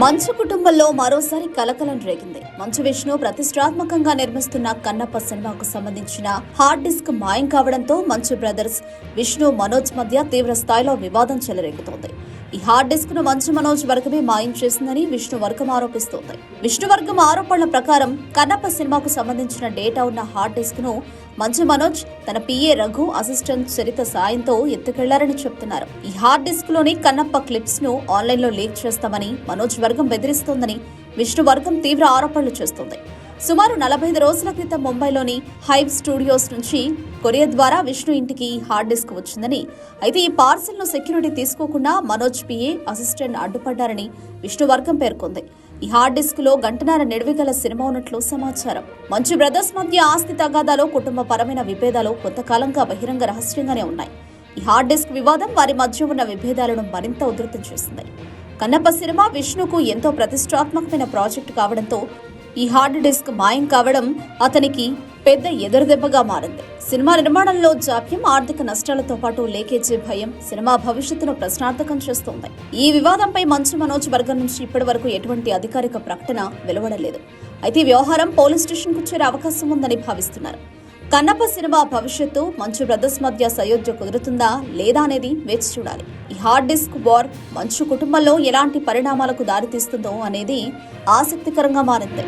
మంచు కుటుంబంలో మరోసారి కలకలం రేగింది. మంచు విష్ణు ప్రతిష్టాత్మకంగా నిర్మిస్తున్న కన్నప్ప సినిమాకు సంబంధించిన హార్డ్ డిస్క్ మాయం కావడంతో మంచు బ్రదర్స్ విష్ణు మనోజ్ మధ్య తీవ్ర స్థాయిలో వివాదం చెలరేగుతోంది. ఈ హార్డ్ డిస్క్ను మంచు మనోజ్ వర్గమే మాయం చేసిందని విష్ణు వర్గం ఆరోపిస్తోంది. విష్ణు వర్గం ఆరోపణల ప్రకారం కన్నప్ప సినిమాకు సంబంధించిన డేటా ఉన్న హార్డ్ డిస్క్ను మంచు మనోజ్ తన పిఏ రఘు అసిస్టెంట్ చరిత సాయంతో ఎత్తుకెళ్ళారని చెప్తున్నారు. ఈ హార్డ్ డిస్క్లోని కన్నప్ప క్లిప్స్ను ఆన్లైన్లో లీక్ చేస్తామని మనోజ్ వర్గం బెదిరిస్తోందని విష్ణు వర్గం తీవ్ర ఆరోపణలు చేస్తోంది. సుమారు నలభై ఐదు రోజుల క్రితం ముంబైలోని హైవ్ స్టూడియోస్ నుంచి కొరియర్ ద్వారా విష్ణు ఇంటికి ఈ హార్డ్ డిస్క్ వచ్చిందని. అయితే ఈ పార్సిల్ను సెక్యూరిటీ తీసుకోకుండా మనోజ్ పిఏ అసిస్టెంట్ అడ్డుపడ్డారని విష్ణు వర్గం పేర్కొంది. ఈ హార్డ్ డిస్క్లో గంటన్నర నిడివిగల సినిమా ఉన్నట్లు సమాచారం. మంచు బ్రదర్స్ మధ్య ఆస్తి తగాదాలో కుటుంబ పరమైన విభేదాలు కొంతకాలంగా బహిరంగ రహస్యంగానే ఉన్నాయి. ఈ హార్డ్ డిస్క్ వివాదం వారి మధ్య ఉన్న విభేదాలను మరింత ఉధృతం చేసింది. కన్నప్ప సినిమా విష్ణుకు ఎంతో ప్రతిష్టాత్మకమైన ప్రాజెక్టు కావడంతో ఈ హార్డ్ డిస్క్ మాయం కావడం అతనికి పెద్ద ఎదురుదెబ్బగా మారింది. సినిమా నిర్మాణంలో జాప్యం ఆర్థిక నష్టాలతో పాటు లేకేజీ భయం సినిమా భవిష్యత్తును ప్రశ్నార్థకం చేస్తోంది. ఈ వివాదంపై మంచు మనోజ్ వర్గం నుంచి ఇప్పటి వరకు ఎటువంటి అధికారిక ప్రకటన వెలువడలేదు. అయితే వ్యవహారం పోలీస్ స్టేషన్కు చేరే అవకాశం ఉందని భావిస్తున్నారు. కన్నప్ప సినిమా భవిష్యత్తు మంచు బ్రదర్స్ మధ్య సయోధ్య కుదురుతుందా లేదా అనేది వేచి చూడాలి. ఈ హార్డ్ డిస్క్ వార్ మంచు కుటుంబంలో ఎలాంటి పరిణామాలకు దారితీస్తుందో అనేది ఆసక్తికరంగా మారింది.